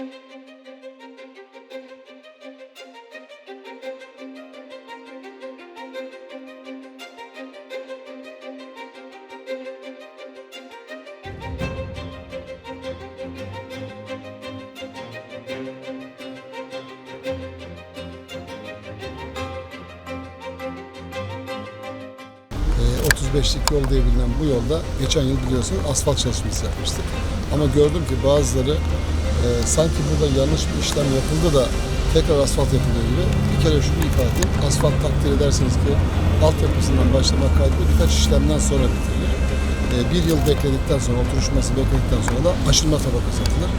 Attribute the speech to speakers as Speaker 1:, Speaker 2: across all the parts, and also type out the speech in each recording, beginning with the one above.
Speaker 1: Ee, 35'lik yol diye bilinen bu yolda geçen yıl biliyorsunuz asfalt çalışması yapmıştık. Ama gördüm ki bazıları e, sanki burada yanlış bir işlem yapıldı da tekrar asfalt yapılıyor gibi. Bir kere şunu ifade edeyim. Asfalt takdir edersiniz ki altyapısından başlamak kaydıyla birkaç işlemden sonra bitirilir. E, bir yıl bekledikten sonra, oturuşması bekledikten sonra da aşınma tabakası atılır.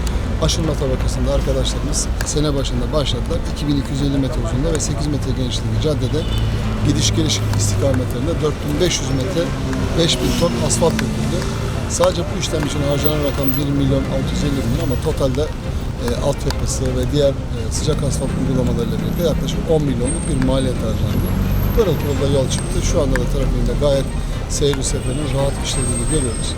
Speaker 1: Aşınma tabakasında arkadaşlarımız sene başında başladılar. 2250 metre uzunluğunda ve 8 metre genişliğinde caddede gidiş geliş istikametlerinde 4500 metre 5000 ton asfalt döküldü. Sadece bu işlem için harcanan rakam 1 milyon 650 bin ama totalde e, altyapısı ve diğer e, sıcak asfalt uygulamalarıyla birlikte yaklaşık 10 milyonluk bir maliyet harcandı. Pırıl pırıl da yol çıktı. Şu anda da trafiğinde gayet seyir seferinin rahat işlediğini görüyoruz.